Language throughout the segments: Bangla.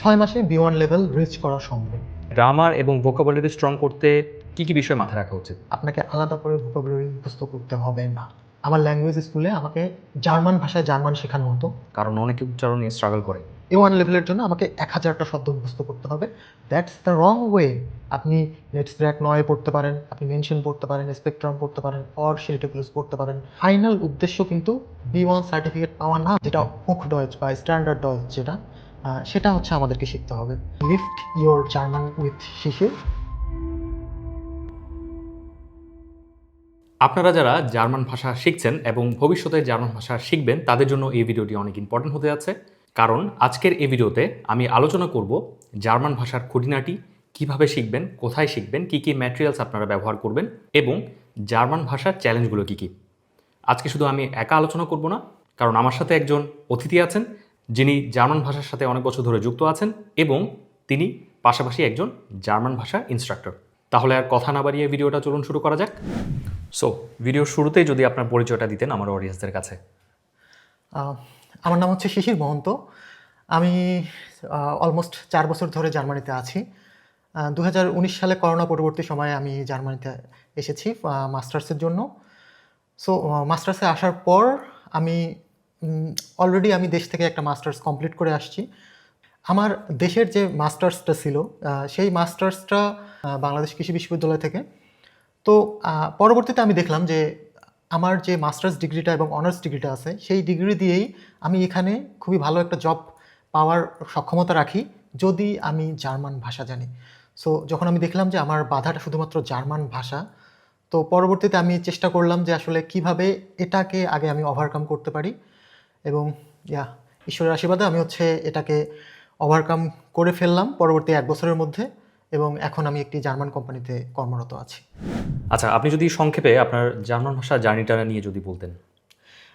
ছয় মাসে বি ওয়ান লেভেল রিচ করা সম্ভব। গ্রামার এবং ভোকাবুলারি স্ট্রং করতে কি কি বিষয় মাথায় রাখা উচিত? আপনাকে আলাদা করে ভোকাবুলারি মুখস্থ করতে হবে না। আমার ল্যাঙ্গুয়েজ স্কুলে আমাকে জার্মান ভাষায় জার্মান শেখানো হতো। কারণ অনেকে উচ্চারণ নিয়ে স্ট্রাগল করে। এ ওয়ান লেভেলের জন্য আমাকে এক হাজারটা শব্দ মুখস্থ করতে হবে। দ্যাটস দ্য রং ওয়ে আপনি নেটস ব্র্যাক নয় পড়তে পারেন আপনি মেনশন পড়তে পারেন স্পেকট্রাম পড়তে পারেন অর সিরিটেবলস পড়তে পারেন। ফাইনাল উদ্দেশ্য কিন্তু বি ওয়ান সার্টিফিকেট পাওয়া না যেটা ওক ডয়েজ বা স্ট্যান্ডার্ড ডয়েজ যেটা। সেটা হচ্ছে আমাদেরকে শিখতে হবে। Lift your German with Shishir. আপনারা যারা জার্মান ভাষা শিখছেন এবং ভবিষ্যতে জার্মান ভাষা শিখবেন, তাদের জন্য এই ভিডিওটি অনেক ইম্পর্টেন্ট হতে যাচ্ছে। কারণ আজকের এই ভিডিওতে আমি আলোচনা করব জার্মান ভাষার খুঁটিনাটি কীভাবে শিখবেন, কোথায় শিখবেন, কী কী ম্যাটেরিয়ালস আপনারা ব্যবহার করবেন এবং জার্মান ভাষার চ্যালেঞ্জগুলো কী কী। আজকে শুধু আমি একা আলোচনা করব না, কারণ আমার সাথে একজন অতিথি আছেন যিনি জার্মান ভাষার সাথে অনেক বছর ধরে যুক্ত আছেন এবং তিনি পাশাপাশি একজন জার্মান ভাষা ইনস্ট্রাক্টর তাহলে আর কথা না বাড়িয়ে ভিডিওটা চলুন শুরু করা যাক। সো ভিডিওর শুরুতেই যদি আপনার পরিচয়টা দিতেন আমার অডিয়েন্সদের কাছে। আমার নাম হচ্ছে শিশির মহন্ত। আমি অলমোস্ট চার বছর ধরে জার্মানিতে আছি। দু হাজার উনিশ সালে করোনা পরবর্তী সময়ে আমি জার্মানিতে এসেছি মাস্টার্সের জন্য। সো মাস্টার্সে আসার পর আমি অলরেডি আমি দেশ থেকে একটা মাস্টার্স কমপ্লিট করে আসছি। আমার দেশের যে মাস্টার্সটা ছিল সেই মাস্টার্সটা বাংলাদেশ কৃষি বিশ্ববিদ্যালয় থেকে। তো পরবর্তীতে আমি দেখলাম যে, আমার যে মাস্টার্স ডিগ্রিটা এবং অনার্স ডিগ্রিটা আছে, সেই ডিগ্রি দিয়েই আমি এখানে খুবই ভালো একটা জব পাওয়ার সক্ষমতা রাখি, যদি আমি জার্মান ভাষা জানি। সো যখন আমি দেখলাম যে আমার বাধাটা শুধুমাত্র জার্মান ভাষা, তো পরবর্তীতে আমি চেষ্টা করলাম যে আসলে কীভাবে এটাকে আগে আমি ওভারকাম করতে পারি। এবং ইয়া ঈশ্বরের আশীর্বাদে আমি হচ্ছে এটাকে ওভারকাম করে ফেললাম পরবর্তী এক বছরের মধ্যে এবং এখন আমি একটি জার্মান কোম্পানিতে কর্মরত আছি। আচ্ছা আপনি যদি সংক্ষেপে আপনার জার্মান ভাষা জার্নিটা নিয়ে যদি বলতেন।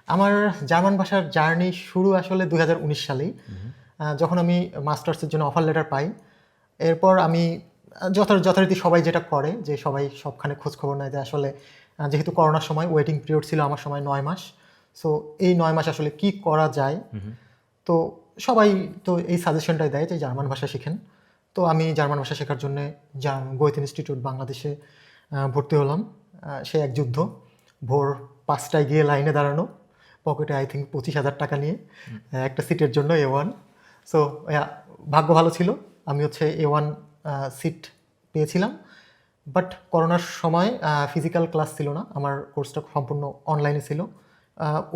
আমার জার্মান ভাষার জার্নি শুরু আসলে দুই সালেই। আহ, যখন আমি মাস্টার্সের জন্য অফার লেটার পাই এরপর আমি যথারীতি সবাই যেটা করে যে সবাই সবখানে খোঁজখবর নেয় যে আসলে যেহেতু করোনার সময় ওয়েটিং পিরিয়ড ছিল আমার সময় নয় মাস সো এই নয় মাস আসলে কি করা যায়? তো সবাই তো এই সাজেশনটাই দেয় যে জার্মান ভাষা শিখেন। তো আমি জার্মান ভাষা শেখার জন্য গোয়েত ইনস্টিটিউট বাংলাদেশে ভর্তি হলাম। সে এক যুদ্ধ। ভোর পাঁচটায় গিয়ে লাইনে দাঁড়ানো। পকেটে আই থিঙ্ক পঁচিশ হাজার টাকা নিয়ে একটা সিটের জন্য এ ওয়ান সো ভাগ্য ভালো ছিল। আমি হচ্ছে এ ওয়ান সিট পেয়েছিলাম। বাট করোনার সময় ফিজিক্যাল ক্লাস ছিল না। আমার কোর্সটা সম্পূর্ণ অনলাইনে ছিল।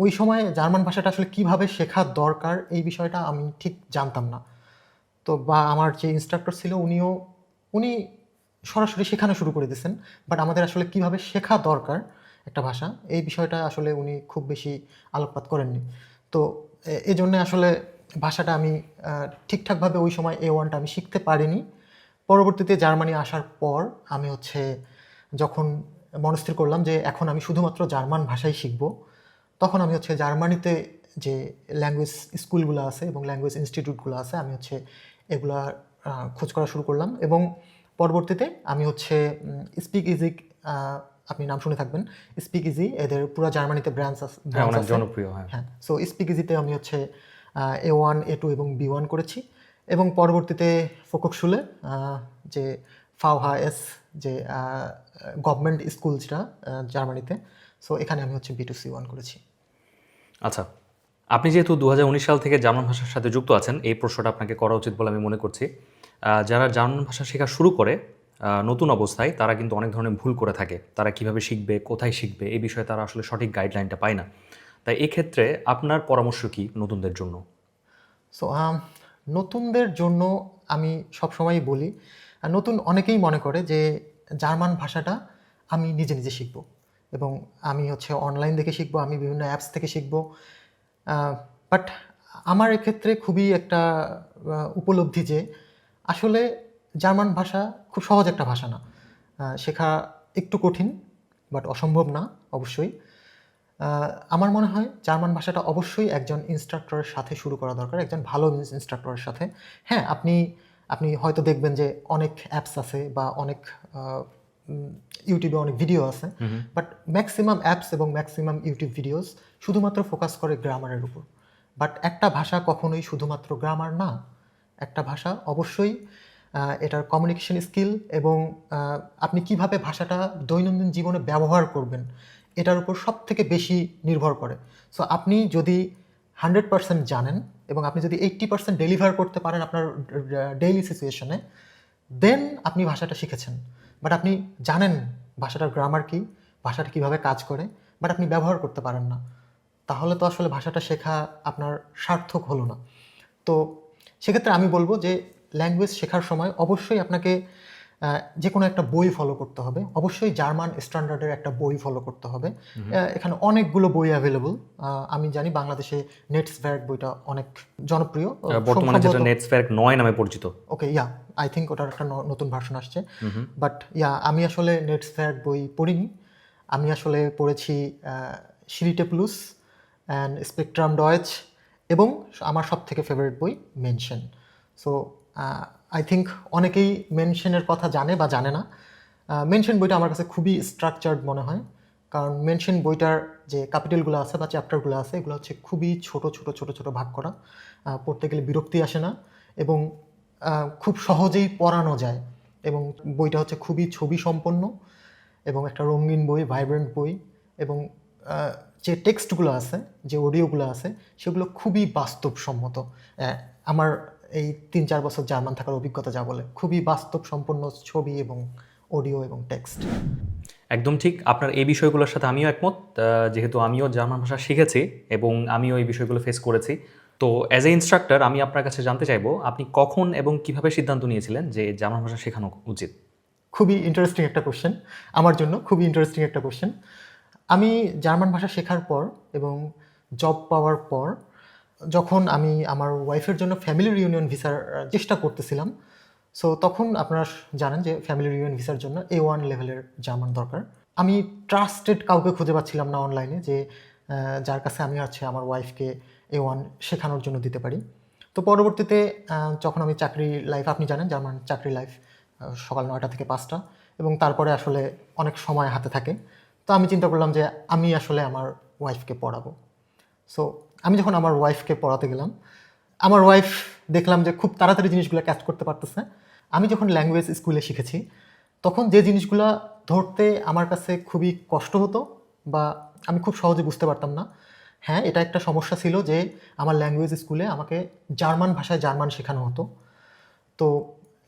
ওই সময় জার্মান ভাষাটা আসলে কীভাবে শেখা দরকার এই বিষয়টা আমি ঠিক জানতাম না। তো বা আমার যে ইনস্ট্রাক্টর ছিল উনিও, উনি সরাসরি শেখানো শুরু করে দিয়েছেন বাট আমাদের আসলে কীভাবে শেখা দরকার একটা ভাষা, এই বিষয়টা আসলে উনি খুব বেশি আলোকপাত করেননি। তো এই জন্যে আসলে ভাষাটা আমি ঠিকঠাকভাবে ওই সময় এ ওয়ানটা আমি শিখতে পারিনি। পরবর্তীতে জার্মানি আসার পর আমি হচ্ছে যখন মনস্থির করলাম যে এখন আমি শুধুমাত্র জার্মান ভাষাই শিখব তখন আমি হচ্ছে জার্মানিতে যে ল্যাঙ্গুয়েজ স্কুলগুলো আছে এবং ল্যাঙ্গুয়েজ ইনস্টিটিউটগুলো আছে আমি হচ্ছে এগুলা খোঁজ করা শুরু করলাম এবং পরবর্তীতে আমি হচ্ছে স্পিক ইজি আপনি নাম শুনে থাকবেন স্পিক ইজি এদের পুরো জার্মানিতে ব্রাঞ্চ আছে হ্যাঁ আছে। জনপ্রিয় হ্যাঁ হ্যাঁ সো স্পিক ইজিতে আমি হচ্ছে এ ওয়ান এ টু এবং বি ওয়ান করেছি এবং পরবর্তীতে ফোকক শুলে যে ফাওহা এস যে গভর্নমেন্ট স্কুল যেটা জার্মানিতে সো এখানে আমি হচ্ছে বি টু সি ওয়ান করেছি আচ্ছা আপনি যেহেতু দু হাজার উনিশ সাল থেকে জার্মান ভাষার সাথে যুক্ত আছেন, এই প্রশ্নটা আপনাকে করা উচিত বলে আমি মনে করছি। যারা জার্মান ভাষা শেখা শুরু করে নতুন অবস্থায়, তারা কিন্তু অনেক ধরনের ভুল করে থাকে। তারা কীভাবে শিখবে, কোথায় শিখবে, এই বিষয়ে তারা আসলে সঠিক গাইডলাইনটা পায় না। তাই এক্ষেত্রে আপনার পরামর্শ কি নতুনদের জন্য? সো নতুনদের জন্য আমি সবসময়ই বলি নতুন অনেকেই মনে করে যে জার্মান ভাষাটা আমি নিজে নিজে শিখব। এবং আমি হচ্ছে অনলাইন দেখে শিখব, আমি বিভিন্ন অ্যাপস থেকে শিখব। বাট আমার এক্ষেত্রে খুবই একটা উপলব্ধি যে আসলে জার্মান ভাষা খুব সহজ একটা ভাষা না। শেখা একটু কঠিন বাট অসম্ভব না, অবশ্যই। আমার মনে হয় জার্মান ভাষাটা অবশ্যই একজন ইনস্ট্রাক্টরের সাথে শুরু করা দরকার, একজন ভালো ইনস্ট্রাক্টরের সাথে। হ্যাঁ আপনি আপনি হয়তো দেখবেন যে অনেক অ্যাপস আছে বা অনেক ইউটিউবে অনেক ভিডিও আছে বাট ম্যাক্সিমাম অ্যাপস এবং ম্যাক্সিমাম ইউটিউব ভিডিওস শুধুমাত্র ফোকাস করে গ্রামারের উপর। বাট একটা ভাষা কখনোই শুধুমাত্র গ্রামার না, একটা ভাষা অবশ্যই এটার কমিউনিকেশন স্কিল এবং আপনি কীভাবে ভাষাটা দৈনন্দিন জীবনে ব্যবহার করবেন, এটার উপর সব থেকে বেশি নির্ভর করে। সো আপনি যদি হান্ড্রেড পার্সেন্ট জানেন এবং আপনি যদি এইট্টি পার্সেন্ট ডেলিভার করতে পারেন আপনার ডেইলি সিচুয়েশনে দেন আপনি ভাষাটা শিখেছেন। বাট আপনি জানেন ভাষাটার গ্রামার কী, ভাষাটা কীভাবে কাজ করে বাট আপনি ব্যবহার করতে পারেন না। তাহলে তো আসলে ভাষাটা শেখা আপনার সার্থক হলো না। তো সেক্ষেত্রে আমি বলব যে ল্যাঙ্গুয়েজ শেখার সময় অবশ্যই আপনাকে যে কোনো একটা বই ফলো করতে হবে। অবশ্যই জার্মান স্ট্যান্ডার্ডের একটা বই ফলো করতে হবে। এখানে অনেকগুলো বই অ্যাভেলেবল আমি জানি বাংলাদেশে নেটস ভ্যাট বইটা অনেক জনপ্রিয়। বর্তমানে যেটা নয় নামে পরিচিত। ওকে ইয়া আই থিঙ্ক ওটার একটা নতুন ভার্সন আসছে। বাট ইয়া আমি আসলে নেটস ফ্যাট বই পড়িনি। আমি আসলে পড়েছি সিরিটে প্লুস অ্যান্ড স্পেকট্রাম ডয়েচ এবং আমার সব থেকে ফেভারিট বই মেনশন সো আই থিঙ্ক অনেকেই মেনশনের কথা জানে বা জানে না। মেনশন বইটা আমার কাছে খুবই স্ট্রাকচার্ড মনে হয়। কারণ মেনশন বইটার যে ক্যাপিটালগুলো আছে বা চ্যাপ্টারগুলো আছে, এগুলো হচ্ছে খুবই ছোট ছোট ছোট ছোট ভাগ করা। পড়তে গেলে বিরক্তি আসে না এবং খুব সহজেই পড়ানো যায় এবং বইটা হচ্ছে খুবই ছবি সম্পন্ন এবং একটা রঙিন বই ভাইব্রেন্ট বই এবং যে টেক্সটগুলো আছে, যে অডিওগুলো আছে, সেগুলো খুবই বাস্তবসম্মত। আমার এই তিন চার বছর জার্মান থাকার অভিজ্ঞতা যা বলে খুবই বাস্তব সম্পন্ন ছবি এবং অডিও এবং টেক্সট একদম ঠিক। আপনার এই বিষয়গুলোর সাথে আমিও একমত। যেহেতু আমিও জার্মান ভাষা শিখেছি এবং আমিও এই বিষয়গুলো ফেস করেছি। তো অ্যাজ এ ইনস্ট্রাক্টর আমি আপনার কাছে জানতে চাইব আপনি কখন এবং কীভাবে সিদ্ধান্ত নিয়েছিলেন যে জার্মান ভাষা শেখানো উচিত? খুবই ইন্টারেস্টিং একটা কোশ্চেন আমার জন্য খুবই ইন্টারেস্টিং একটা কোশ্চেন আমি জার্মান ভাষা শেখার পর এবং জব পাওয়ার পর যখন আমি আমার ওয়াইফের জন্য ফ্যামিলি রিউনিয়ন ভিসার চেষ্টা করতেছিলাম সো তখন আপনারা জানেন যে ফ্যামিলি রিউনিয়ন ভিসার জন্য এ ওয়ান লেভেলের জার্মান দরকার। আমি ট্রাস্টেড কাউকে খুঁজে পাচ্ছিলাম না অনলাইনে যে যার কাছে আমি আছে আমার ওয়াইফকে এ ওয়ান শেখানোর জন্য দিতে পারি। তো পরবর্তীতে যখন আমি চাকরি লাইফ আপনি জানেন জার্মান চাকরি লাইফ সকাল নয়টা থেকে পাঁচটা, এবং তারপরে আসলে অনেক সময় হাতে থাকে। তো আমি চিন্তা করলাম যে আমি আসলে আমার ওয়াইফকে পড়াবো। সো আমি যখন আমার ওয়াইফকে পড়াতে গেলাম, আমার ওয়াইফ দেখলাম যে খুব তাড়াতাড়ি জিনিসগুলো ক্যাচ করতে পারতেছে। আমি যখন ল্যাঙ্গুয়েজ স্কুলে শিখেছি, তখন যে জিনিসগুলো ধরতে আমার কাছে খুবই কষ্ট হতো বা আমি খুব সহজে বুঝতে পারতাম না। হ্যাঁ এটা একটা সমস্যা ছিল যে আমার ল্যাঙ্গুয়েজ স্কুলে আমাকে জার্মান ভাষায় জার্মান শেখানো হতো। তো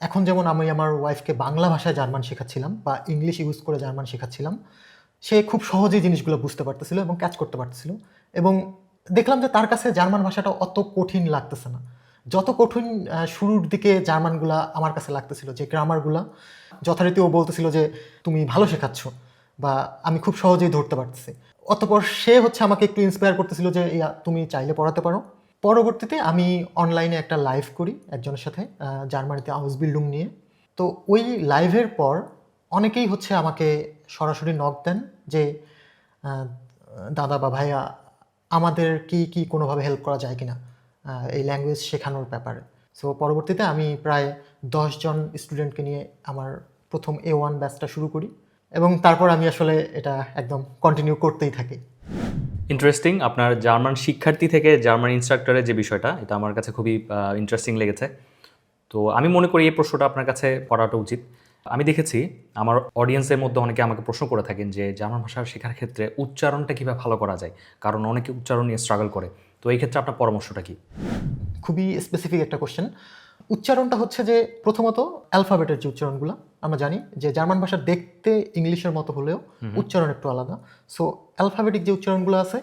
এখন যেমন আমি আমার ওয়াইফকে বাংলা ভাষায় জার্মান শেখাচ্ছিলাম বা ইংলিশ ইউজ করে জার্মান শেখাচ্ছিলাম, সে খুব সহজেই জিনিসগুলো বুঝতে পারতেছিল এবং ক্যাচ করতে পারতেছিল এবং দেখলাম যে তার কাছে জার্মান ভাষাটা অত কঠিন লাগতেছে না। যত কঠিন শুরুর দিকে জার্মানগুলা আমার কাছে লাগতেছিল, যে গ্রামারগুলা, যথারীতি ও বলতেছিল যে তুমি ভালো শেখাচ্ছ বা আমি খুব সহজেই ধরতে পারতেছি। অতপর সে হচ্ছে আমাকে একটু ইন্সপায়ার করতেছিল যে তুমি চাইলে পড়াতে পারো। পরবর্তীতে আমি অনলাইনে একটা লাইভ করি একজনের সাথে জার্মানিতে হাউস বিল্ডিং নিয়ে। তো ওই লাইভের পর অনেকেই হচ্ছে আমাকে সরাসরি নক দেন যে দাদা বা ভাইয়া আমাদের কি কি কোনোভাবে হেল্প করা যায় কিনা এই ল্যাঙ্গুয়েজ শেখানোর ব্যাপারে। সো পরবর্তীতে আমি প্রায় জন স্টুডেন্টকে নিয়ে আমার প্রথম এ ওয়ান ব্যাচটা শুরু করি এবং তারপর আমি আসলে এটা একদম কন্টিনিউ করতেই থাকি। ইন্টারেস্টিং আপনার জার্মান শিক্ষার্থী থেকে জার্মান ইনস্ট্রাক্টরের যে বিষয়টা, এটা আমার কাছে খুবই ইন্টারেস্টিং লেগেছে। তো আমি মনে করি এই প্রশ্নটা আপনার কাছে করাটা উচিত। আমি দেখেছি আমার অডিয়েন্সের মধ্যে অনেকে আমাকে প্রশ্ন করে থাকেন যে জার্মান ভাষা শেখার ক্ষেত্রে উচ্চারণটা কীভাবে ভালো করা যায়? কারণ অনেকে উচ্চারণ নিয়ে স্ট্রাগল করে। তো এই ক্ষেত্রে আপনার পরামর্শটা কি? খুবই স্পেসিফিক একটা কোশ্চেন উচ্চারণটা হচ্ছে যে প্রথমত অ্যালফাবেটের যে উচ্চারণগুলো আমরা জানি যে জার্মান ভাষা দেখতে ইংলিশের মতো হলেও উচ্চারণ একটু আলাদা। সো অ্যালফাবেটিক যে উচ্চারণগুলো আছে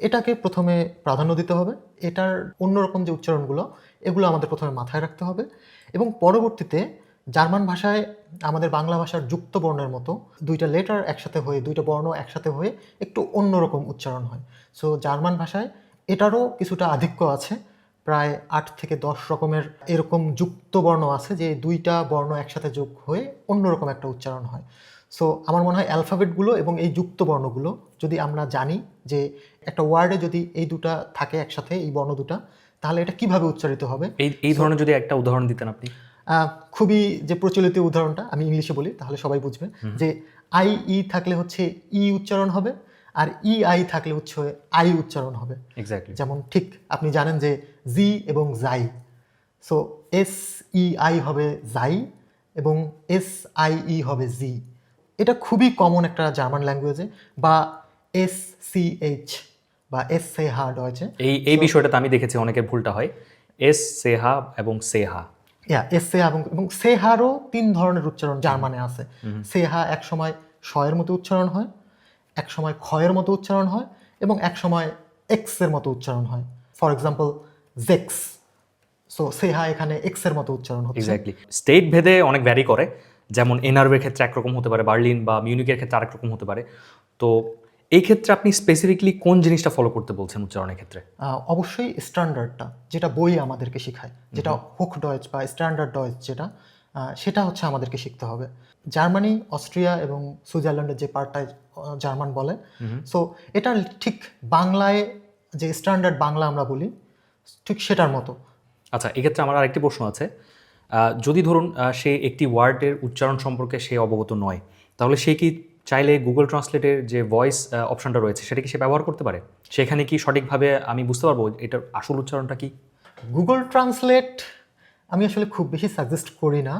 এটাকে প্রথমে প্রাধান্য দিতে হবে। এটার অন্যরকম যে উচ্চারণগুলো এগুলো আমাদের প্রথমে মাথায় রাখতে হবে। এবং পরবর্তীতে জার্মান ভাষায় আমাদের বাংলা ভাষার যুক্ত বর্ণের মতো দুইটা লেটার একসাথে হয়ে দুইটা বর্ণ একসাথে হয়ে একটু অন্যরকম উচ্চারণ হয়। সো জার্মান ভাষায় এটারও কিছুটা আধিক্য আছে। প্রায় আট থেকে দশ রকমের এরকম যুক্ত বর্ণ আছে যে দুইটা বর্ণ একসাথে যোগ হয়ে অন্যরকম একটা উচ্চারণ হয়। সো আমার মনে হয় অ্যালফাবেটগুলো এবং এই যুক্ত বর্ণগুলো যদি আমরা জানি যে একটা ওয়ার্ডে যদি এই দুটা থাকে একসাথে এই বর্ণ দুটা তাহলে এটা কীভাবে উচ্চারিত হবে? এই এই ধরনের যদি একটা উদাহরণ দিতেন আপনি। খুবই যে প্রচলিত উদাহরণটা আমি ইংলিশে বলি তাহলে সবাই বুঝবে যে আই ই থাকলে হচ্ছে ই উচ্চারণ হবে আর ই আই থাকলে হচ্ছে আই উচ্চারণ হবে। এক্স্যাক্টলি যেমন ঠিক আপনি জানেন যে জি এবং জাই সো এস ই আই হবে জাই এবং এস আই ই হবে জি এটা খুবই কমন একটা জার্মান ল্যাঙ্গুয়েজে বা এস সি এইচ বা এস সে হা ডয়েছে এই এই বিষয়টাতে আমি দেখেছি অনেকের ভুলটা হয়। এস সেহা এবং সেহা ইয়া এস সে এবং এবং সেহারও তিন ধরনের উচ্চারণ জার্মানে আছে। সেহা এক সময় শয়ের মতো উচ্চারণ হয় এক সময় ক্ষয়ের মতো উচ্চারণ হয় এবং এক সময় এক্সের মতো উচ্চারণ হয়। ফর এক্সাম্পল জেক্স সো সেহা এখানে এক্সের মতো উচ্চারণ হচ্ছে। এক্স্যাক্টলি স্টেট ভেদে অনেক ভ্যারি করে। যেমন এনআরবের ক্ষেত্রে একরকম হতে পারে বার্লিন বা মিউনিকের ক্ষেত্রে আরেক রকম হতে পারে। তো এই ক্ষেত্রে আপনি স্পেসিফিকলি কোন জিনিসটা ফলো করতে বলছেন উচ্চারণের ক্ষেত্রে? অবশ্যই স্ট্যান্ডার্ডটা যেটা বই আমাদেরকে শেখায় যেটা হুক ডয়েজ বা স্ট্যান্ডার্ড ডয়েজ যেটা সেটা হচ্ছে আমাদেরকে শিখতে হবে। জার্মানি অস্ট্রিয়া এবং সুইজারল্যান্ডের যে পার্টটায় জার্মান বলে। সো এটা ঠিক বাংলায় যে স্ট্যান্ডার্ড বাংলা আমরা বলি ঠিক সেটার মতো। আচ্ছা এক্ষেত্রে আমার আরেকটি প্রশ্ন আছে। যদি ধরুন সে একটি ওয়ার্ডের উচ্চারণ সম্পর্কে সে অবগত নয় তাহলে সে কি চাইলে গুগল ট্রান্সলেটের যে ভয়েস অপশনটা রয়েছে, সেটা কি সে ব্যবহার করতে পারে? সেখানে কি সঠিকভাবে আমি বুঝতে পারব এটার আসল উচ্চারণটা কি? গুগল ট্রান্সলেট আমি আসলে খুব বেশি সাজেস্ট করি না।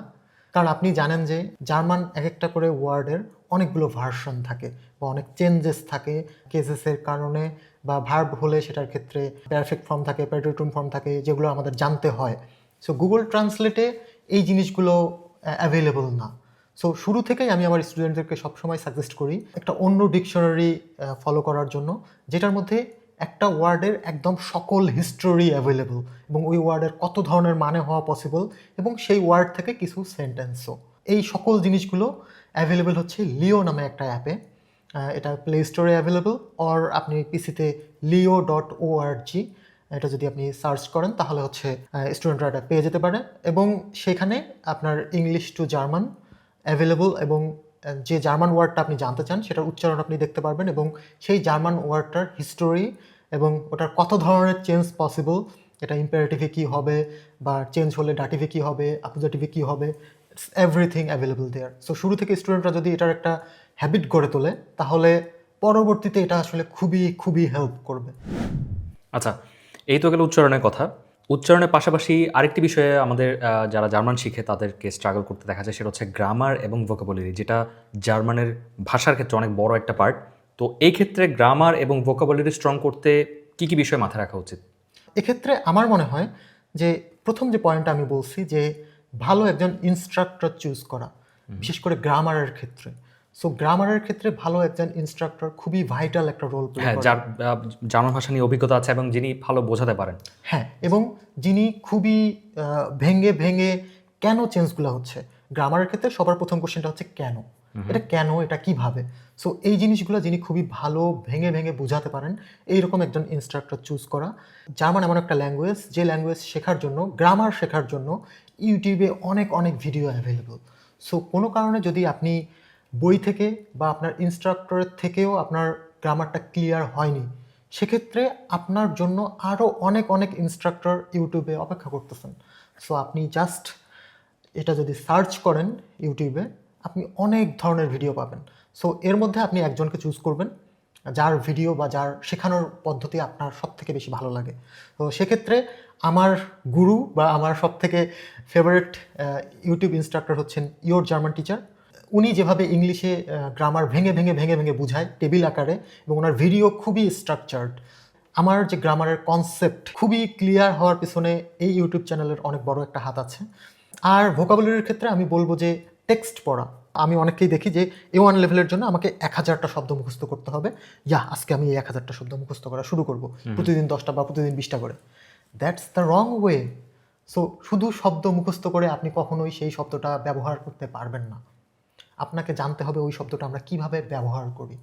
কারণ আপনি জানেন যে জার্মান এক একটা করে ওয়ার্ডের অনেকগুলো ভার্সন থাকে বা অনেক চেঞ্জেস থাকে। কেসেসের কারণে বা ভার্ব হলে সেটার ক্ষেত্রে পারফেক্ট ফর্ম থাকে প্যারিটন ফর্ম থাকে, যেগুলো আমাদের জানতে হয়। সো গুগল ট্রান্সলেটে এই জিনিসগুলো অ্যাভেলেবল না। সো শুরু থেকেই আমি আমার স্টুডেন্টদেরকে সবসময় সাজেস্ট করি একটা অন্য ডিকশনারি ফলো করার জন্য, যেটার মধ্যে একটা ওয়ার্ডের একদম সকল হিস্টোরি অ্যাভেলেবল এবং ওই ওয়ার্ডের কত ধরনের মানে হওয়া পসিবল এবং সেই ওয়ার্ড থেকে কিছু সেন্টেন্সও এই সকল জিনিসগুলো অ্যাভেলেবেল হচ্ছে লিও নামে একটা অ্যাপে এটা প্লে স্টোরে অ্যাভেলেবল অর আপনি পিসিতে লিও ডট ও আর জি এটা যদি আপনি সার্চ করেন তাহলে হচ্ছে স্টুডেন্টরা এটা পেয়ে যেতে পারে। এবং সেখানে আপনার ইংলিশ টু জার্মান অ্যাভেলেবল এবং যে জার্মান ওয়ার্ডটা আপনি জানতে চান, সেটার উচ্চারণ আপনি দেখতে পারবেন এবং সেই জার্মান ওয়ার্ডটার হিস্টোরি এবং ওটার কত ধরনের চেঞ্জ পসিবল এটা ইম্পারেটিভে কী হবে বা চেঞ্জ হলে ডাটিভে কী হবে অ্যাকুজেটিভে কী হবে it's everything available there so শুরু থেকে স্টুডেন্টরা যদি এটার একটা হ্যাবিট গড়ে তোলে, তাহলে পরবর্তীতে এটা আসলে খুবই খুবই হেল্প করবে। আচ্ছা এই তো গেল উচ্চারণের কথা। উচ্চারণের পাশাপাশি আরেকটি বিষয়ে আমাদের যারা জার্মান শিখে তাদেরকে স্ট্রাগল করতে দেখা যায় সেটা হচ্ছে গ্রামার এবং ভোকাবুলারি যেটা জার্মানের ভাষার ক্ষেত্রে অনেক বড় একটা পার্ট তো এই ক্ষেত্রে গ্রামার এবং ভোকাবুলারি স্ট্রং করতে কি কি বিষয় মাথায় রাখা উচিত? এক্ষেত্রে আমার মনে হয় যে প্রথম যে পয়েন্টটা আমি বলছি যে ভালো একজন ইনস্ট্রাক্টর চুজ করা বিশেষ করে গ্রামারের ক্ষেত্রে। সো গ্রামারের ক্ষেত্রে ভালো একজন ইনস্ট্রাক্টর খুবই ভাইটাল একটা রোল প্লে হ্যাঁ যার জার্মান ভাষা নিয়ে অভিজ্ঞতা আছে এবং যিনি ভালো বোঝাতে পারেন। হ্যাঁ এবং যিনি খুবই ভেঙে ভেঙে কেন চেঞ্জগুলো হচ্ছে? গ্রামারের ক্ষেত্রে সবার প্রথম কোশ্চেনটা হচ্ছে কেন? এটা কেন এটা কীভাবে? সো এই জিনিসগুলো যিনি খুবই ভালো ভেঙে ভেঙে বোঝাতে পারেন এইরকম একজন ইনস্ট্রাক্টর চুজ করা। জার্মান এমন একটা ল্যাঙ্গুয়েজ যে ল্যাঙ্গুয়েজ শেখার জন্য গ্রামার শেখার জন্য ইউটিউবে অনেক অনেক ভিডিও অ্যাভেলেবল সো কোনো কারণে যদি আপনি বই থেকে বা আপনার ইনস্ট্রাক্টরের থেকেও আপনার গ্রামারটা ক্লিয়ার হয়নি, সেক্ষেত্রে আপনার জন্য আরও অনেক অনেক ইনস্ট্রাক্টর ইউটিউবে অপেক্ষা করতেছেন। সো আপনি জাস্ট এটা যদি সার্চ করেন ইউটিউবে আপনি অনেক ধরনের ভিডিও পাবেন। সো এর মধ্যে আপনি একজনকে চুজ করবেন, যার ভিডিও বা যার শেখানোর পদ্ধতি আপনার সব থেকে বেশি ভালো লাগে। তো, সেক্ষেত্রে আমার গুরু বা আমার সব থেকে ফেভারিট ইউটিউব ইনস্ট্রাক্টর হচ্ছেন ইয়োর জার্মান টিচার উনি যেভাবে ইংলিশে গ্রামার ভেঙে ভেঙে ভেঙে ভেঙে বুঝায় টেবিল আকারে এবং ওনার ভিডিও খুবই স্ট্রাকচার্ড আমার যে গ্রামারের কনসেপ্ট খুবই ক্লিয়ার হওয়ার পিছনে এই ইউটিউব চ্যানেলের অনেক বড় একটা হাত আছে। আর ভোকাবুলারির ক্ষেত্রে আমি বলব যে টেক্সট পড়া আমি অনেককেই দেখি যে এ ওয়ান লেভেলের জন্য আমাকে এক হাজারটা শব্দ মুখস্থ করতে হবে। ইয়া আজকে আমি এই এক হাজারটা শব্দ মুখস্থ করা শুরু করব প্রতিদিন দশটা বা প্রতিদিন বিশটা করে। That's the wrong way so শুধু শব্দ মুখস্থ করে আপনি কখনোই সেই শব্দটা ব্যবহার করতে পারবেন না। আপনাকে জানতে হবে ওই শব্দটা আমরা কীভাবে ব্যবহার করি।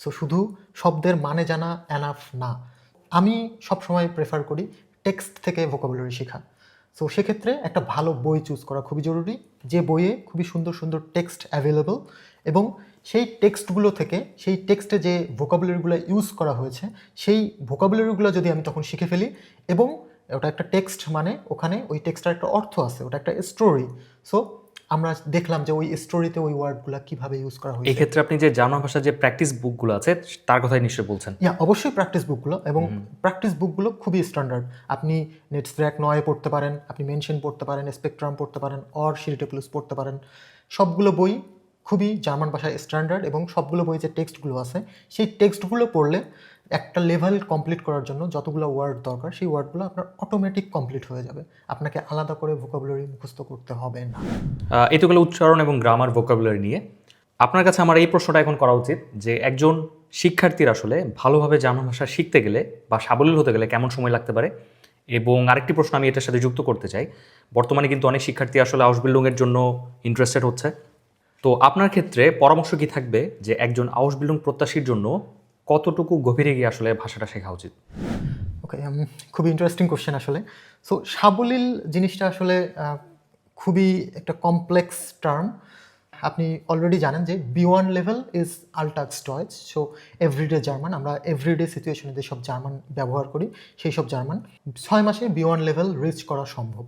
সো শুধু শব্দের মানে জানা অ্যানাফ না। আমি সবসময় প্রেফার করি টেক্সট থেকে ভোকাবুলারি শেখা। সো সেক্ষেত্রে একটা ভালো বই চুজ করা খুবই জরুরি। যে বইয়ে খুবই সুন্দর সুন্দর টেক্সট অ্যাভেলেবল এবং সেই টেক্সটগুলো থেকে সেই টেক্সটে যে ভোকাবুলারিগুলো ইউজ করা হয়েছে, সেই ভোকাবুলারিগুলো যদি আমি তখন শিখে ফেলি এবং ওটা একটা টেক্সট মানে ওখানে ওই টেক্সটার একটা অর্থ আছে, ওটা একটা স্টোরি সো আমরা দেখলাম যে ওই স্টোরিতে ওই ওয়ার্ডগুলো কীভাবে ইউজ করা এই হয়েছে। ক্ষেত্রে আপনি যে জার্মান ভাষার যে প্র্যাকটিস বুকগুলো আছে তার কথাই নিশ্চয়ই বলছেন। ইয়া অবশ্যই প্র্যাকটিস বুকগুলো এবং প্র্যাকটিস বুকগুলো খুবই স্ট্যান্ডার্ড আপনি নেটস নেটস্ট্র্যাক নয় পড়তে পারেন আপনি মেনশন পড়তে পারেন স্পেকট্রাম পড়তে পারেন অর সিরিটেপ্লুস পড়তে পারেন। সবগুলো বই খুবই জার্মান ভাষায় স্ট্যান্ডার্ড এবং সবগুলো বই যে টেক্সটগুলো আছে সেই টেক্সটগুলো পড়লে একটা লেভেল কমপ্লিট করার জন্য যতগুলো ওয়ার্ড দরকার সেই ওয়ার্ডগুলো আপনার অটোমেটিক কমপ্লিট হয়ে যাবে। আপনাকে আলাদা করে ভোকাবুলারি মুখস্থ করতে হবে না। আহ, এই তো গেলো উচ্চারণ এবং গ্রামার ভোকাবুলারি নিয়ে আপনার কাছে আমার এই প্রশ্নটা এখন করা উচিত যে একজন শিক্ষার্থীর আসলে ভালোভাবে জার্মান ভাষা শিখতে গেলে বা সাবলীল হতে গেলে কেমন সময় লাগতে পারে? এবং আরেকটি প্রশ্ন আমি এটার সাথে যুক্ত করতে চাই। বর্তমানে কিন্তু অনেক শিক্ষার্থী আসলে আউসবিল্ডিংয়ের জন্য ইন্টারেস্টেড হচ্ছে। তো আপনার ক্ষেত্রে পরামর্শ কি থাকবে যে একজন আউসবিল্ডিং প্রত্যাশীর জন্য কতটুকু গভীরে গিয়ে আসলে ভাষাটা শেখা উচিত? ওকে খুবই ইন্টারেস্টিং কোশ্চেন আসলে। সো সাবলীল জিনিসটা আসলে খুবই একটা কমপ্লেক্স টার্ম আপনি অলরেডি জানেন যে বি ওয়ান লেভেল ইজ আলটাক্স টয়েস সো এভরিডে জার্মান আমরা এভরিডে সিচুয়েশনে যেসব জার্মান ব্যবহার করি সেই সব জার্মান ছয় মাসে বি ওয়ান লেভেল রিচ করা সম্ভব।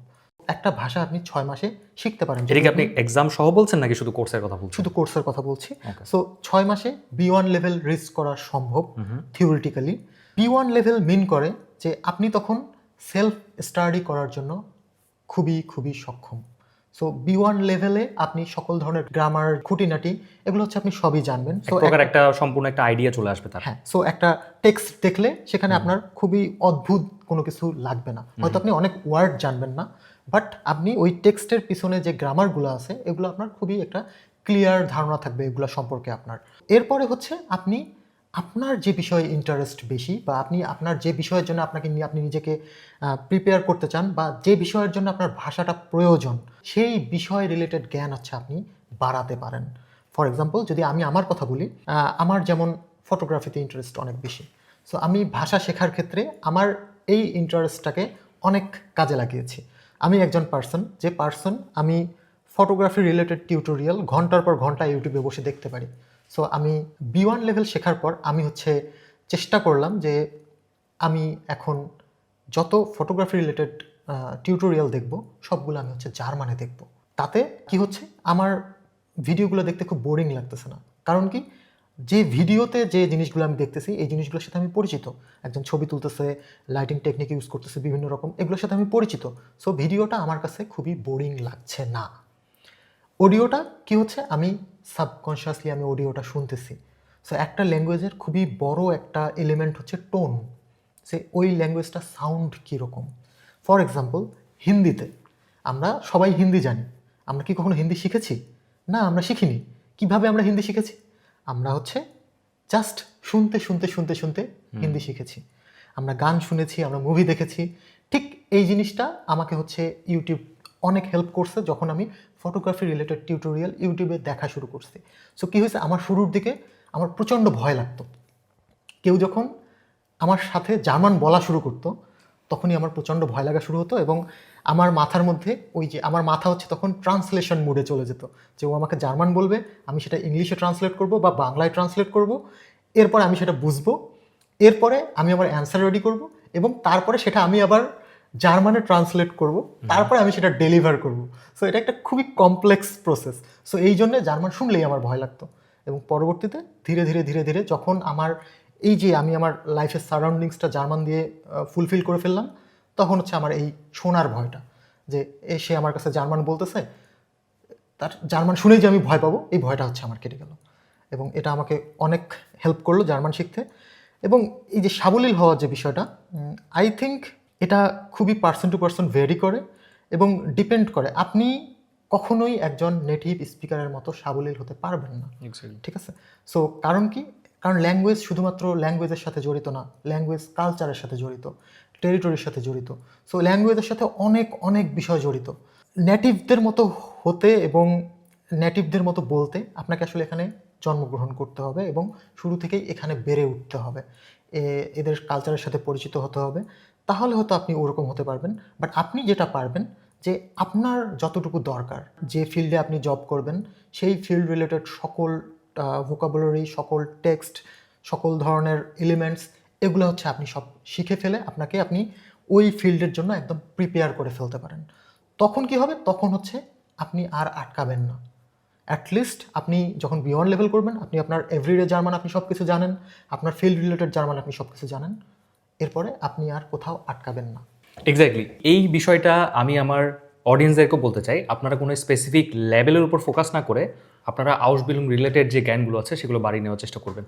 একটা ভাষা আপনি ছয় মাসে শিখতে পারেন। এটা কি আপনি এক্সাম সহ বলছেন নাকি শুধু কোর্সের কথা বলছেন? শুধু কোর্সের কথা বলছি। সো ছয় মাসে বি ওয়ান লেভেল রিচ করা সম্ভব theoretically B one level mean করে যে আপনি তখন সেলফ স্টাডি করার জন্য খুবই খুবই সক্ষম। সো বি ওয়ান লেভেলে আপনি সকল ধরনের গ্রামার খুঁটিনাটি এগুলো হচ্ছে আপনি সবই জানবেন। সো একটা সম্পূর্ণ একটা আইডিয়া চলে আসবে তার। হ্যাঁ সো একটা টেক্সট দেখলে সেখানে আপনার খুবই অদ্ভুত কোনো কিছু লাগবে না। হয়তো আপনি অনেক ওয়ার্ড জানবেন না। বাট আপনি ওই টেক্সটের পিছনে যে গ্রামারগুলো আছে, এগুলো আপনার খুবই একটা ক্লিয়ার ধারণা থাকবে এগুলো সম্পর্কে আপনার। এরপরে হচ্ছে আপনি, আপনার যে বিষয়ে ইন্টারেস্ট বেশি বা আপনি, আপনার যে বিষয়ের জন্য আপনাকে নিয়ে আপনি নিজেকে প্রিপেয়ার করতে চান বা যে বিষয়ের জন্য আপনার ভাষাটা প্রয়োজন, সেই বিষয় রিলেটেড জ্ঞান হচ্ছে আপনি বাড়াতে পারেন। ফর এক্সাম্পল যদি আমি আমার কথা বলি আমার যেমন ফটোগ্রাফিতে ইন্টারেস্ট অনেক বেশি। সো আমি ভাষা শেখার ক্ষেত্রে আমার এই ইন্টারেস্টটাকে অনেক কাজে লাগিয়েছি। আমি একজন পার্সন যে পার্সন আমি ফটোগ্রাফি রিলেটেড টিউটোরিয়াল ঘণ্টার পর ঘণ্টা ইউটিউবে বসে দেখতে পারি। সো আমি বি ওয়ান লেভেল শেখার পর আমি হচ্ছে চেষ্টা করলাম যে আমি এখন যত ফটোগ্রাফি রিলেটেড টিউটোরিয়াল দেখব, সবগুলো আমি হচ্ছে জার্মানে দেখব। তাতে কি হচ্ছে? আমার ভিডিওগুলো দেখতে খুব বোরিং লাগতেছে না। কারণ কি? যে ভিডিওতে যে জিনিসগুলো আমি দেখতেছি, এই জিনিসগুলোর সাথে আমি পরিচিত। একজন ছবি তুলতেছে লাইটিং টেকনিক ইউজ করতেছে বিভিন্ন রকম, এগুলোর সাথে আমি পরিচিত। সো ভিডিওটা আমার কাছে খুবই বোরিং লাগছে না। অডিওটা কি হচ্ছে? আমি সাবকনশিয়াসলি আমি অডিওটা শুনতেছি। সো একটা ল্যাঙ্গুয়েজের খুবই বড় একটা এলিমেন্ট হচ্ছে টোন সে ওই ল্যাঙ্গুয়েজটা সাউন্ড কীরকম? ফর এক্সাম্পল হিন্দিতে। আমরা সবাই হিন্দি জানি। আমরা কি কখনো হিন্দি শিখেছি? না, আমরা শিখিনি। কীভাবে আমরা হিন্দি শিখেছি? আমরা হচ্ছে জাস্ট শুনতে শুনতে শুনতে শুনতে হিন্দি শিখেছি। আমরা গান শুনেছি আমরা মুভি দেখেছি। ঠিক এই জিনিসটা আমাকে হচ্ছে ইউটিউব অনেক হেল্প করছে যখন আমি ফটোগ্রাফি রিলেটেড টিউটোরিয়াল ইউটিউবে দেখা শুরু করছি। সো কী হয়েছে? আমার শুরুর দিকে আমার প্রচণ্ড ভয় লাগতো। কেউ যখন আমার সাথে জার্মান বলা শুরু করতো তখনই আমার প্রচণ্ড ভয় লাগা শুরু হতো এবং আমার মাথার মধ্যে ওই যে আমার মাথা হচ্ছে তখন ট্রান্সলেশন মুডে চলে যেত। যে ও আমাকে জার্মান বলবে আমি সেটা ইংলিশে ট্রান্সলেট করব বা বাংলায় ট্রান্সলেট করব। এরপরে আমি সেটা বুঝব। এরপরে আমি আমার অ্যান্সার রেডি করব এবং তারপরে সেটা আমি আবার জার্মানে ট্রান্সলেট করব। তারপরে আমি সেটা ডেলিভার করব। সো এটা একটা খুবই কমপ্লেক্স প্রসেস সো এই জন্যে জার্মান শুনলেই আমার ভয় লাগতো। এবং পরবর্তীতে ধীরে ধীরে ধীরে ধীরে যখন আমার এই যে আমি আমার লাইফের সারাউন্ডিংসটা জার্মান দিয়ে ফুলফিল করে ফেললাম তখন হচ্ছে আমার এই শোনার ভয়টা যে এ সে আমার কাছে জার্মান বলতেছে তার জার্মান শুনেই যে আমি ভয় পাবো এই ভয়টা হচ্ছে আমার কেটে গেল। এবং এটা আমাকে অনেক হেল্প করল জার্মান শিখতে। এবং এই যে সাবলীল হওয়ার যে বিষয়টা আই থিঙ্ক এটা খুবই পার্সন টু পার্সন ভেরি করে এবং ডিপেন্ড করে। আপনি কখনোই একজন নেটিভ স্পিকারের মতো সাবলীল হতে পারবেন না। ঠিক আছে? সো কারণ কি? কারণ ল্যাঙ্গুয়েজ শুধুমাত্র ল্যাঙ্গুয়েজের সাথে জড়িত না ল্যাঙ্গুয়েজ কালচারের সাথে জড়িত। টেরিটরির সাথে জড়িত। সো ল্যাঙ্গুয়েজের সাথে অনেক অনেক বিষয় জড়িত। নেটিভদের মতো হতে এবং নেটিভদের মতো বলতে আপনাকে আসলে এখানে জন্মগ্রহণ করতে হবে এবং শুরু থেকেই এখানে বেড়ে উঠতে হবে। এদের কালচারের সাথে পরিচিত হতে হবে। তাহলে হয়তো আপনি ওরকম হতে পারবেন। বাট আপনি যেটা পারবেন যে আপনার যতটুকু দরকার, যে ফিল্ডে আপনি জব করবেন, সেই ফিল্ড রিলেটেড সকল ভোকাবুলারি সকল টেক্সট সকল ধরনের এলিমেন্টস এগুলো হচ্ছে আপনি সব শিখে ফেলে আপনাকে আপনি ওই ফিল্ডের জন্য একদম প্রিপেয়ার করে ফেলতে পারেন। তখন কি হবে? তখন হচ্ছে আপনি আর আটকাবেন না। অ্যাটলিস্ট আপনি যখন বিয়ন্ড লেভেল করবেন, আপনি আপনার এভরিডে জার্মান আপনি সব কিছু জানেন, আপনার ফিল্ড রিলেটেড জার্মান আপনি সব কিছু জানেন। এরপরে আপনি আর কোথাও আটকাবেন না। এক্স্যাক্টলি এই বিষয়টা আমি আমার অডিয়েন্সদেরকেও বলতে চাই। আপনারা কোনো স্পেসিফিক লেভেলের উপর ফোকাস না করে আপনারা আউস বিলুম রিলেটেড যে জ্ঞানগুলো আছে, সেগুলো বাড়িয়ে নেওয়ার চেষ্টা করবেন।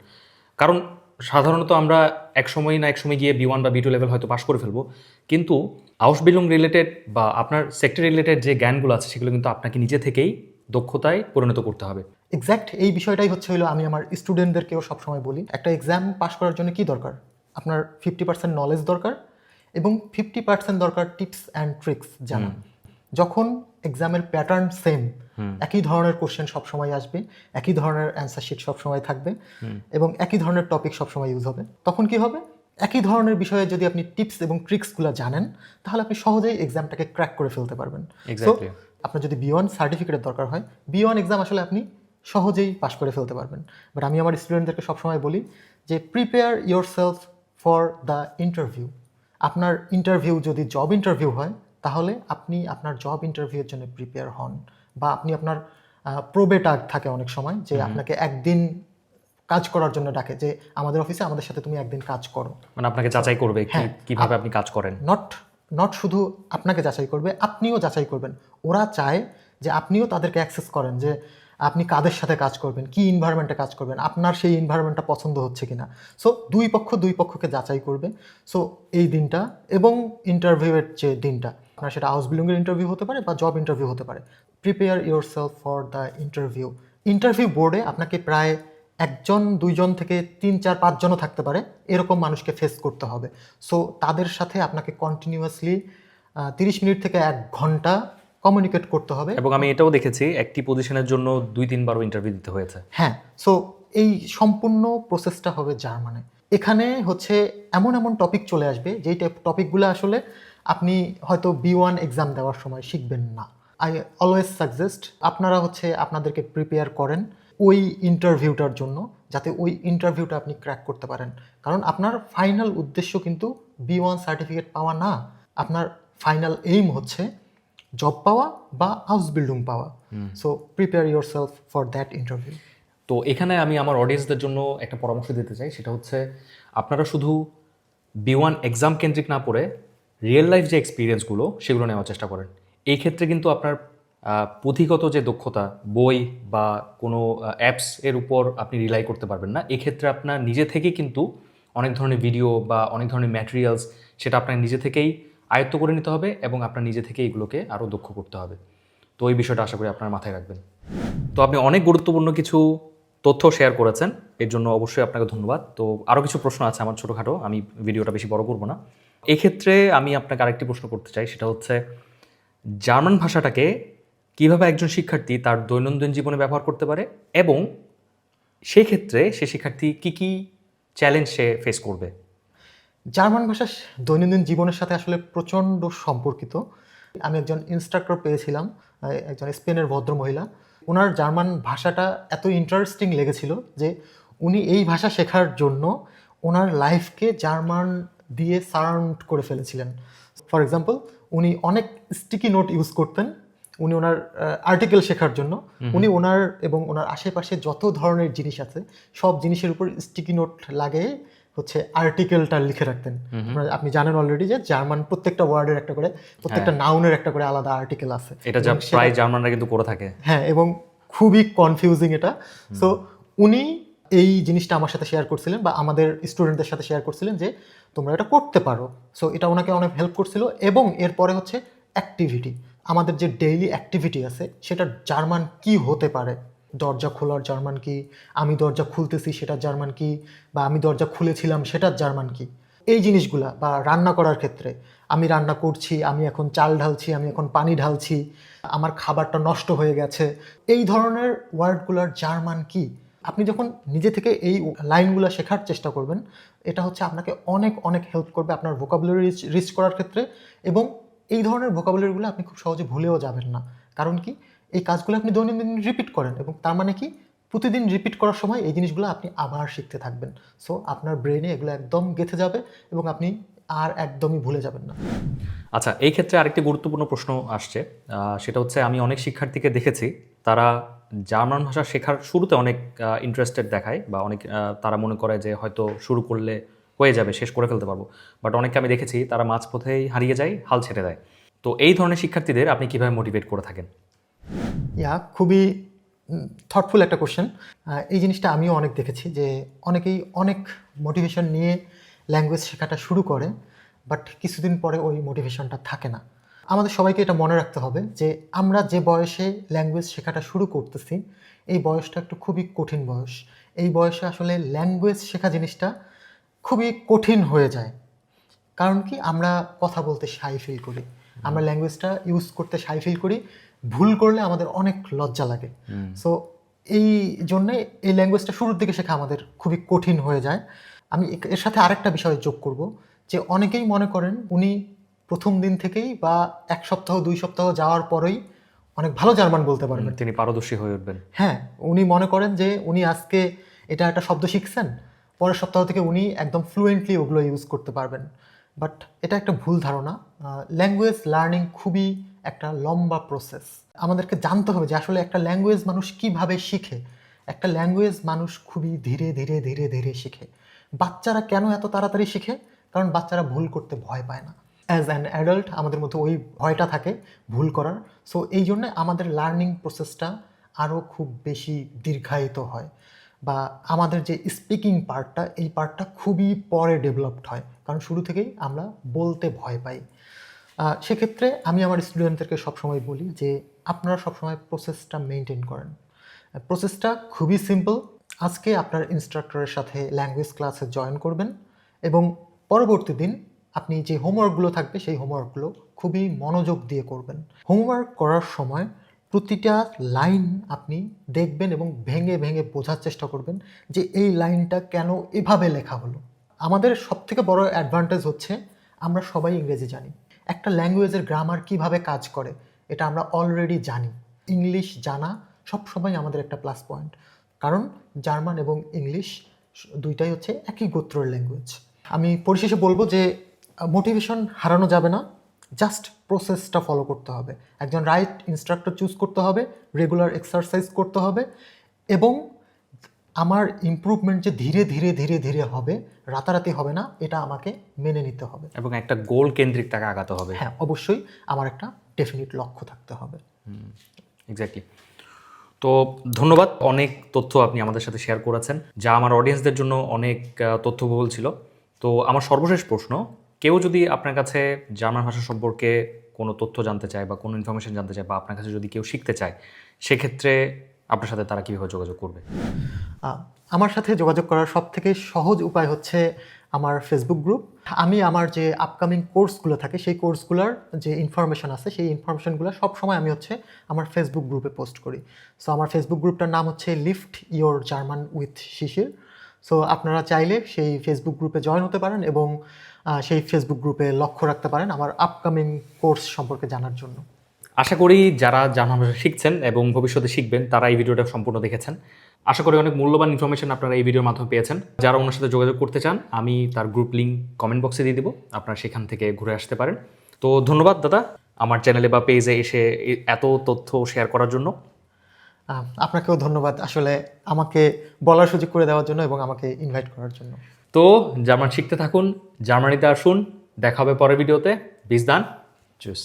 কারণ সাধারণত আমরা এক সময় না এক সময় গিয়ে বি ওয়ান বা বি টু লেভেল হয়তো পাশ করে ফেলব। কিন্তু আউস বিলুম রিলেটেড বা আপনার সেক্টর রিলেটেড যে জ্ঞানগুলো আছে সেগুলো কিন্তু আপনাকে নিজে থেকেই দক্ষতায় পরিণত করতে হবে। এক্স্যাক্ট এই বিষয়টাই হচ্ছে হলো আমি আমার স্টুডেন্টদেরকেও সবসময় বলি একটা এক্সাম পাস করার জন্য কি দরকার? আপনার ফিফটি পার্সেন্ট নলেজ দরকার এবং ফিফটি পার্সেন্ট দরকার টিপস অ্যান্ড ট্রিক্স জানা। যখন এক্সামের প্যাটার্ন সেম একই ধরনের কোশ্চেন সবসময় আসবে একই ধরনের অ্যান্সার শিট সবসময় থাকবে এবং একই ধরনের টপিক সবসময় ইউজ হবে। তখন কি হবে? একই ধরনের বিষয়ে যদি আপনি টিপস এবং ট্রিক্সগুলো জানেন তাহলে আপনি সহজেই এক্সামটাকে ক্র্যাক করে ফেলতে পারবেন. আপনার যদি বি ওয়ান সার্টিফিকেটের দরকার হয় বি ওয়ান এক্সাম আসলে আপনি সহজেই পাশ করে ফেলতে পারবেন। বাট আমি আমার স্টুডেন্টদেরকে সবসময় বলি যে prepare yourself for the interview আপনার ইন্টারভিউ যদি জব ইন্টারভিউ হয় তাহলে আপনি আপনার জব ইন্টারভিউর জন্য প্রিপেয়ার হন। বা আপনি আপনার প্রোবে টাগ থাকে অনেক সময় যে আপনাকে একদিন কাজ করার জন্য ডাকে যে আমাদের অফিসে আমাদের সাথে তুমি একদিন কাজ করো। মানে আপনাকে যাচাই করবে হ্যাঁ, কীভাবে আপনি কাজ করেন। নট নট শুধু আপনাকে যাচাই করবে আপনিও যাচাই করবেন। ওরা চায় যে আপনিও তাদেরকে অ্যাক্সেস করেন যে আপনি কাদের সাথে কাজ করবেন কি ইনভায়রনমেন্টে কাজ করবেন আপনার সেই ইনভায়রনমেন্টটা পছন্দ হচ্ছে কিনা। সো দুই পক্ষ দুই পক্ষকে যাচাই করবে। সো এই দিনটা এবং ইন্টারভিউয়ের যে দিনটা আপনার সেটা হাউস বিল্ডিংয়ের ইন্টারভিউ হতে পারে বা জব ইন্টারভিউ হতে পারে। Prepare yourself for the interview interview বোর্ডে আপনাকে প্রায় একজন দুইজন থেকে তিন চার পাঁচজনও থাকতে পারে। এরকম মানুষকে ফেস করতে হবে। সো তাদের সাথে আপনাকে কন্টিনিউয়াসলি তিরিশ মিনিট থেকে এক ঘণ্টা কমিউনিকেট করতে হবে। এবং আমি এটাও দেখেছি একটি পজিশনের জন্য দুই তিনবারও ইন্টারভিউ দিতে হয়েছে। হ্যাঁ সো এই সম্পূর্ণ প্রসেসটা হবে জার্মানে। এখানে হচ্ছে এমন এমন টপিক চলে আসবে যেই টপিকগুলো আসলে আপনি হয়তো বি ওয়ান এক্সাম দেওয়ার সময় শিখবেন না। আই অলওয়েজ সাজেস্ট আপনারা হচ্ছে আপনাদেরকে প্রিপেয়ার করেন ওই ইন্টারভিউটার জন্য যাতে ওই ইন্টারভিউটা আপনি ক্র্যাক করতে পারেন। কারণ আপনার ফাইনাল উদ্দেশ্য কিন্তু বি ওয়ান সার্টিফিকেট পাওয়া না। আপনার ফাইনাল এইম হচ্ছে জব পাওয়া বা হাউস বিল্ডিং পাওয়া। So prepare yourself for that interview তো এখানে আমি আমার অডিয়েন্সদের জন্য একটা পরামর্শ দিতে চাই। সেটা হচ্ছে আপনারা শুধু বি ওয়ান এক্সাম কেন্দ্রিক না পড়ে রিয়েল লাইফ যে এক্সপিরিয়েন্সগুলো সেগুলো নেওয়ার চেষ্টা করেন। এই ক্ষেত্রে কিন্তু আপনার পুঁথিগত যে দক্ষতা, বই বা কোনো অ্যাপস এর উপর আপনি রিলাই করতে পারবেন না। এক্ষেত্রে আপনার নিজে থেকেই কিন্তু অনেক ধরনের ভিডিও বা অনেক ধরনের ম্যাটেরিয়ালস সেটা আপনার নিজে থেকেই আয়ত্ত করে নিতে হবে এবং আপনার নিজে থেকে এগুলোকে আরও দক্ষ করতে হবে। তো এই বিষয়টা আশা করি আপনার মাথায় রাখবেন। তো আপনি অনেক গুরুত্বপূর্ণ কিছু তথ্য শেয়ার করেছেন, এর জন্য অবশ্যই আপনাকে ধন্যবাদ। তো আরও কিছু প্রশ্ন আছে আমার ছোটোখাটো, আমি ভিডিওটা বেশি বড় করব না। এক্ষেত্রে আমি আপনাকে আরেকটি প্রশ্ন করতে চাই, সেটা হচ্ছে জার্মান ভাষাটাকে কীভাবে একজন শিক্ষার্থী তার দৈনন্দিন জীবনে ব্যবহার করতে পারে এবং সেই ক্ষেত্রে সে শিক্ষার্থী কি কি চ্যালেঞ্জ সে ফেস করবে? জার্মান ভাষা দৈনন্দিন জীবনের সাথে আসলে প্রচণ্ড সম্পর্কিত। আমি একজন ইনস্ট্রাক্টর পেয়েছিলাম, একজন স্পেনের ভদ্র মহিলা ওনার জার্মান ভাষাটা এত ইন্টারেস্টিং লেগেছিল যে উনি এই ভাষা শেখার জন্য ওনার লাইফকে জার্মান দিয়ে সারাউন্ড করে ফেলেছিলেন। ফর এক্সাম্পল উনি অনেক স্টিকি নোট ইউজ করতেন। উনি ওনার আর্টিকেল শেখার জন্য। উনি ওনার এবং ওনার আশেপাশে যত ধরনের জিনিস আছে সব জিনিসের উপর স্টিকি নোট লাগিয়ে হচ্ছে আর্টিকেলটা লিখে রাখতেন। আপনি জানেন অলরেডি যে জার্মান প্রত্যেকটা ওয়ার্ডের একটা করে প্রত্যেকটা নাউনের একটা করে আলাদা আর্টিকেল আছে। এটা প্রায় জার্মানরা কিন্তু করে থাকে। হ্যাঁ এবং খুবই কনফিউজিং এটা। সো উনি এই জিনিসটা আমার সাথে শেয়ার করছিলেন বা আমাদের স্টুডেন্টদের সাথে শেয়ার করছিলেন যে তোমরা এটা করতে পারো। সো এটা ওনাকে অনেক হেল্প করছিল এবং এরপরে হচ্ছে অ্যাক্টিভিটি আমাদের যে ডেইলি অ্যাক্টিভিটি আছে, সেটা জার্মান কি হতে পারে? দরজা খোলার জার্মান কি? আমি দরজা খুলতেছি, সেটা জার্মান কি? বা আমি দরজা খুলেছিলাম সেটার জার্মান কি? এই জিনিসগুলা বা রান্না করার ক্ষেত্রে, আমি রান্না করছি, আমি এখন চাল ঢালছি, আমি এখন পানি ঢালছি, আমার খাবারটা নষ্ট হয়ে গেছে। এই ধরনের ওয়ার্ডগুলোর জার্মান কি? আপনি যখন নিজে থেকে এই লাইনগুলো শেখার চেষ্টা করবেন, এটা হচ্ছে আপনাকে অনেক অনেক হেল্প করবে আপনার ভোকাবুলারি রিচ করার ক্ষেত্রে এবং এই ধরনের ভোকাবুলারিগুলো আপনি খুব সহজে ভুলেও যাবেন না। কারণ কি? এই কাজগুলো আপনি দৈনন্দিন রিপিট করেন এবং তার মানে কি? প্রতিদিন রিপিট করার সময় এই জিনিসগুলো আপনি আবার শিখতে থাকবেন। সো আপনার ব্রেনে এগুলো একদম গেঁথে যাবে এবং আপনি আর একদমই ভুলে যাবেন না। আচ্ছা এই ক্ষেত্রে আরেকটি গুরুত্বপূর্ণ প্রশ্ন আসছে। সেটা হচ্ছে আমি অনেক শিক্ষার্থীকে দেখেছি, তারা জার্মান ভাষা শেখার শুরুতে অনেক ইন্টারেস্টেড দেখায় বা অনেক তারা মনে করে যে হয়তো শুরু করলে হয়ে যাবে, শেষ করে ফেলতে পারব। বাট অনেককে আমি দেখেছি, তারা মাঝপথেই হারিয়ে যায়, হাল ছেড়ে দেয়। তো এই ধরনের শিক্ষার্থীদের আপনি কীভাবে মোটিভেট করে থাকেন? ইয়া, খুবই থটফুল একটা কোশ্চেন এই জিনিসটা আমিও অনেক দেখেছি যে অনেকেই অনেক মোটিভেশন নিয়ে ল্যাঙ্গুয়েজ শেখাটা শুরু করে বাট কিছুদিন পরে ওই মোটিভেশনটা থাকে না। আমাদের সবাইকে এটা মনে রাখতে হবে যে আমরা যে বয়সে ল্যাঙ্গুয়েজ শেখাটা শুরু করতেছি এই বয়সটা একটু খুবই কঠিন বয়স। এই বয়সে আসলে ল্যাঙ্গুয়েজ শেখা জিনিসটা খুবই কঠিন হয়ে যায়। কারণ কি? আমরা কথা বলতে সাই ফিল করি। আমরা ল্যাঙ্গুয়েজটা ইউজ করতে সাই ফিল করি। ভুল করলে আমাদের অনেক লজ্জা লাগে। সো এই জন্যে এই ল্যাঙ্গুয়েজটা শুরুর দিকে শেখা আমাদের খুবই কঠিন হয়ে যায়। আমি এর সাথে আরেকটা বিষয় যোগ করব যে অনেকেই মনে করেন উনি প্রথম দিন থেকেই বা এক সপ্তাহ দুই সপ্তাহ যাওয়ার পরেই অনেক ভালো জার্মান বলতে পারবেন। তিনি পারদর্শী হয়ে উঠবেন। হ্যাঁ উনি মনে করেন যে উনি আজকে এটা একটা শব্দ শিখছেন পরের সপ্তাহ থেকে উনি একদম ফ্লুয়েন্টলি ওগুলো ইউজ করতে পারবেন। বাট এটা একটা ভুল ধারণা। ল্যাঙ্গুয়েজ লার্নিং খুবই একটা লম্বা প্রসেস আমাদেরকে জানতে হবে যে আসলে একটা ল্যাঙ্গুয়েজ মানুষ কীভাবে শিখে। একটা ল্যাঙ্গুয়েজ মানুষ খুবই ধীরে ধীরে ধীরে ধীরে শিখে। বাচ্চারা কেন এত তাড়াতাড়ি শিখে? কারণ বাচ্চারা ভুল করতে ভয় পায় না। অ্যাজ অ্যান অ্যাডাল্ট আমাদের মধ্যে ওই ভয়টা থাকে ভুল করার। সো এই জন্য আমাদের লার্নিং প্রসেসটা আরও খুব বেশি দীর্ঘায়িত হয় বা আমাদের যে স্পিকিং পার্টটা এই পার্টটা খুবই পরে ডেভেলপড হয়। কারণ শুরু থেকেই আমরা বলতে ভয় পাই। সেক্ষেত্রে আমি আমার স্টুডেন্টদেরকে সবসময় বলি যে, আপনারা সবসময় প্রসেসটা মেনটেন করেন। প্রসেসটা খুবই সিম্পল আজকে আপনার ইনস্ট্রাক্টরের সাথে ল্যাঙ্গুয়েজ ক্লাসে জয়েন করবেন এবং পরবর্তী দিন আপনি যে হোমওয়ার্কগুলো থাকবে সেই হোমওয়ার্কগুলো খুবই মনোযোগ দিয়ে করবেন। হোমওয়ার্ক করার সময় প্রতিটা লাইন আপনি দেখবেন এবং ভেঙে ভেঙে বোঝার চেষ্টা করবেন যে এই লাইনটা কেন এভাবে লেখা হলো। আমাদের সবথেকে বড় অ্যাডভান্টেজ হচ্ছে আমরা সবাই ইংরেজি জানি। একটা ল্যাঙ্গুয়েজের গ্রামার কীভাবে কাজ করে এটা আমরা অলরেডি জানি। ইংলিশ জানা সবসময় আমাদের একটা প্লাস পয়েন্ট কারণ জার্মান এবং ইংলিশ দুইটাই হচ্ছে একই গোত্রের ল্যাঙ্গুয়েজ আমি পরিশেষে বলব যে মোটিভেশন হারানো যাবে না জাস্ট প্রসেসটা ফলো করতে হবে। একজন রাইট ইনস্ট্রাক্টর চুজ করতে হবে রেগুলার এক্সারসাইজ করতে হবে এবং আমার ইমপ্রুভমেন্ট যে ধীরে ধীরে ধীরে ধীরে হবে রাতারাতি হবে না এটা আমাকে মেনে নিতে হবে। এবং একটা গোল কেন্দ্রিক তাকে আগাতে হবে। হ্যাঁ অবশ্যই আমার একটা ডেফিনিট লক্ষ্য থাকতে হবে। এক্স্যাক্টলি তো ধন্যবাদ অনেক তথ্য আপনি আমাদের সাথে শেয়ার করেছেন যা আমার অডিয়েন্সদের জন্য অনেক তথ্যবহুল ছিল। তো আমার সর্বশেষ প্রশ্ন কেউ যদি আপনার কাছে জার্মান ভাষা সম্পর্কে কোনো তথ্য জানতে চায় বা কোনো ইনফরমেশন জানতে চায় বা আপনার কাছে যদি কেউ শিখতে চায়, সেক্ষেত্রে আপনার সাথে তারা কীভাবে যোগাযোগ করবে? আমার সাথে যোগাযোগ করার সব থেকে সহজ উপায় হচ্ছে আমার ফেসবুক গ্রুপ আমি আমার যে আপকামিং কোর্সগুলো থাকে, সেই কোর্সগুলোর যে ইনফরমেশন আছে, সেই ইনফরমেশনগুলো সব সময় আমি হচ্ছে আমার ফেসবুক গ্রুপে পোস্ট করি। সো আমার ফেসবুক গ্রুপটার নাম হচ্ছে lift your German with Shishir so আপনারা চাইলে সেই ফেসবুক গ্রুপে জয়েন হতে পারেন এবং সেই ফেসবুক গ্রুপে লক্ষ্য রাখতে পারেন আমার আপকামিং কোর্স সম্পর্কে জানার জন্য। আশা করি যারা জানা শিখছেন এবং ভবিষ্যতে শিখবেন, তারা এই ভিডিওটা সম্পূর্ণ দেখেছেন। আশা করি অনেক মূল্যবান ইনফরমেশন আপনারা এই ভিডিওর মাধ্যমে পেয়েছেন। যারা ওনার সাথে যোগাযোগ করতে চান, আমি তার গ্রুপ লিঙ্ক কমেন্ট বক্সে দিয়ে দিব। আপনারা সেখান থেকে ঘুরে আসতে পারেন। তো ধন্যবাদ দাদা, আমার চ্যানেলে বা পেজে এসে এত তথ্য শেয়ার করার জন্য। আপনাকেও ধন্যবাদ আসলে আমাকে বলার সুযোগ করে দেওয়ার জন্য এবং আমাকে ইনভাইট করার জন্য। তো জার্মান শিখতে থাকুন জার্মানিতে আসুন দেখা হবে পরের ভিডিওতে। বিজদান চুস।